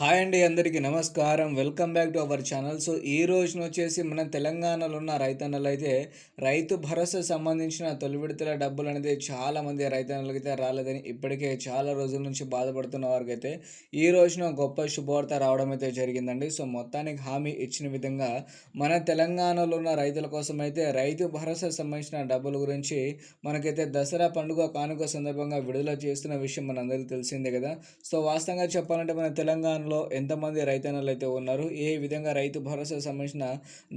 Hi అండి అందరికీ నమస్కారం. Welcome back to our channel. So ఈ రోజున వచ్చేసి మన తెలంగాణలో ఉన్న రైతన్నలు అయితే రైతు భరోసా సంబంధించిన తొలి విడతల డబ్బులు అనేది చాలామంది రైతన్నలకి అయితే రాలేదని ఇప్పటికే చాలా రోజుల నుంచి బాధపడుతున్న వారికి అయితే ఈ రోజున గొప్ప శుభవార్త రావడం అయితే జరిగిందండి. సో మొత్తానికి హామీ ఇచ్చిన విధంగా మన తెలంగాణలో ఉన్న రైతుల కోసం అయితే రైతు భరోసా సంబంధించిన డబ్బుల గురించి మనకైతే దసరా పండుగ కానుక సందర్భంగా విడుదల చేస్తున్న విషయం మనందరికీ తెలిసిందే కదా. సో వాస్తవంగా చెప్పాలంటే మన తెలంగాణ రాష్ట్రంలో ఎంతమంది రైతన్నలు అయితే ఉన్నారు ఏ విధంగా రైతు భరోసా సంబంధించిన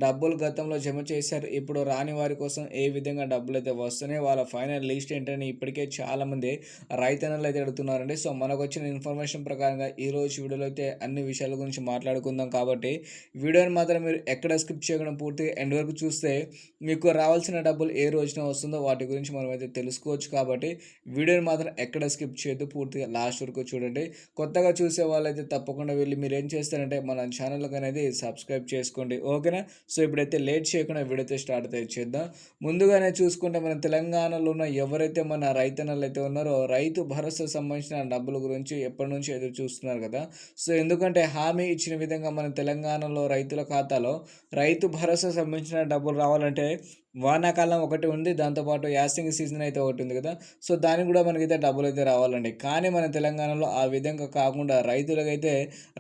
డబ్బులు గతంలో జమ చేశారు ఇప్పుడు రాని వారి కోసం ఏ విధంగా డబ్బులు అయితే వస్తున్నాయి వాళ్ళ ఫైనల్ లిస్ట్ ఏంటని ఇప్పటికే చాలామంది రైతన్నలు అయితే అడుగుతున్నారండి. సో మనకు వచ్చిన ఇన్ఫర్మేషన్ ప్రకారంగా ఈ రోజు వీడియోలో అయితే అన్ని విషయాల గురించి మాట్లాడుకుందాం కాబట్టి వీడియోని మాత్రం మీరు ఎక్కడ స్కిప్ చేయకుండా పూర్తిగా ఎండ్ వరకు చూస్తే మీకు రావాల్సిన డబ్బులు ఏ రోజున వస్తుందో వాటి గురించి మనం అయితే తెలుసుకోవచ్చు కాబట్టి వీడియోని మాత్రం ఎక్కడ స్కిప్ చేయొద్దు పూర్తిగా లాస్ట్ వరకు చూడండి. కొత్తగా చూసే వాళ్ళైతే తప్పకుండా తప్పకుండా వెళ్ళి మీరు ఏం చేస్తారంటే మన ఛానల్కి అనేది సబ్స్క్రైబ్ చేసుకోండి ఓకేనా? సో ఇప్పుడైతే లేట్ చేయకుండా వీడైతే స్టార్ట్ అయితే చేద్దాం. ముందుగానే చూసుకుంటే మన తెలంగాణలో ఉన్న ఎవరైతే మన రైతన్నలు అయితే ఉన్నారో రైతు భరోసా సంబంధించిన డబ్బుల గురించి ఎప్పటి నుంచి ఎదురు చూస్తున్నారు కదా. సో ఎందుకంటే హామీ ఇచ్చిన విధంగా మన తెలంగాణలో రైతుల ఖాతాలో రైతు భరోసా సంబంధించిన డబ్బులు రావాలంటే వానాకాలం ఒకటి ఉంది దాంతోపాటు యాసింగ్ సీజన్ అయితే ఒకటి ఉంది కదా. సో దానికి కూడా మనకైతే డబ్బులు అయితే రావాలండి. కానీ మన తెలంగాణలో ఆ విధంగా కాకుండా రైతులకైతే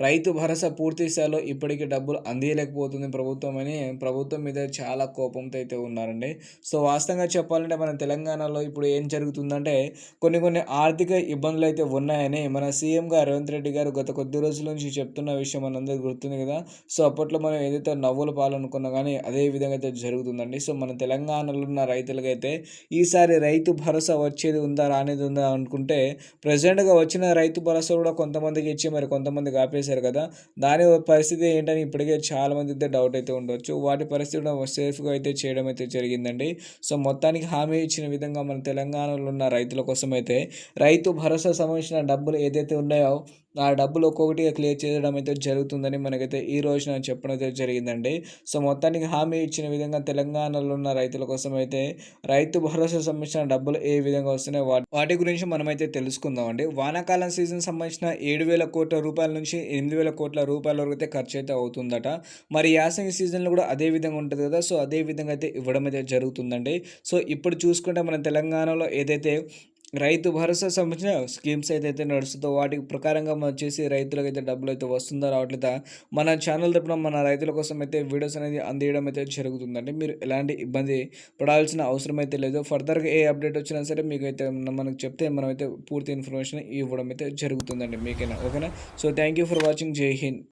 రైతు భరోసా పూర్తి స్థాయిలో ఇప్పటికీ డబ్బులు అందియలేకపోతుంది ప్రభుత్వం అని ప్రభుత్వం మీద చాలా కోపంతో అయితే ఉన్నారండి. సో వాస్తవంగా చెప్పాలంటే మన తెలంగాణలో ఇప్పుడు ఏం జరుగుతుందంటే కొన్ని కొన్ని ఆర్థిక ఇబ్బందులు అయితే ఉన్నాయని మన సీఎం గారు రేవంత్ రెడ్డి గారు గత కొద్ది రోజుల నుంచి చెప్తున్న విషయం మనందరికీ గుర్తుంది కదా. సో అప్పట్లో మనం ఏదైతే నవ్వులు పాలనుకున్నా కానీ అదే విధంగా అయితే జరుగుతుందండి. సో మన తెలంగాణలో ఉన్న రైతులకైతే ఈసారి రైతు భరోసా వచ్చేది ఉందా రానేది ఉందా అనుకుంటే ప్రజెంట్గా వచ్చిన రైతు భరోసా కూడా కొంతమందికి ఇచ్చి మరి కొంతమందికి ఆపేశారు కదా. దాని పరిస్థితి ఏంటని ఇప్పటికే చాలామంది అయితే డౌట్ అయితే ఉండొచ్చు. వాటి పరిస్థితి కూడా సేఫ్గా అయితే చేయడం అయితే జరిగిందండి. సో మొత్తానికి హామీ ఇచ్చిన విధంగా మన తెలంగాణలో ఉన్న రైతుల కోసం అయితే రైతు భరోసా సంబంధించిన డబ్బులు ఏదైతే ఉన్నాయో ఆ డబ్బులు ఒక్కొక్కటిగా క్లియర్ చేయడం అయితే జరుగుతుందని మనకైతే ఈ రోజున చెప్పడం అయితే జరిగిందండి. సో మొత్తానికి హామీ ఇచ్చిన విధంగా తెలంగాణలో ఉన్న రైతుల కోసం అయితే రైతు భరోసా సంబంధించిన డబ్బులు ఏ విధంగా వస్తున్నాయి వాటి గురించి మనమైతే తెలుసుకుందామండి. వానాకాలం సీజన్ సంబంధించిన ఏడు వేల కోట్ల రూపాయల నుంచి ఎనిమిది వేల కోట్ల రూపాయల వరకు అయితే ఖర్చు అయితే అవుతుందట. మరి యాసంగి సీజన్లో కూడా అదే విధంగా ఉంటుంది కదా సో అదే విధంగా అయితే ఇవ్వడం అయితే జరుగుతుందండి. సో ఇప్పుడు చూసుకుంటే మన తెలంగాణలో ఏదైతే రైతు భరోసా సంబంధించిన స్కీమ్స్ ఏదైతే నడుస్తుందో వాటి ప్రకారంగా మనం చేసి రైతులకు అయితే డబ్బులు అయితే వస్తుందో రావట్లేదా? మన ఛానల్ తరపున మన రైతుల కోసం అయితే వీడియోస్ అనేది అందియడం అయితే జరుగుతుందండి. మీరు ఎలాంటి ఇబ్బంది పడాల్సిన అవసరం అయితే లేదు. ఫర్దర్గా ఏ అప్డేట్ వచ్చినా సరే మీకు అయితే మనకు చెప్తే మనం అయితే పూర్తి ఇన్ఫర్మేషన్ ఇవ్వడం అయితే జరుగుతుందండి మీకైనా ఓకేనా? So thank you for watching. Jai Hind.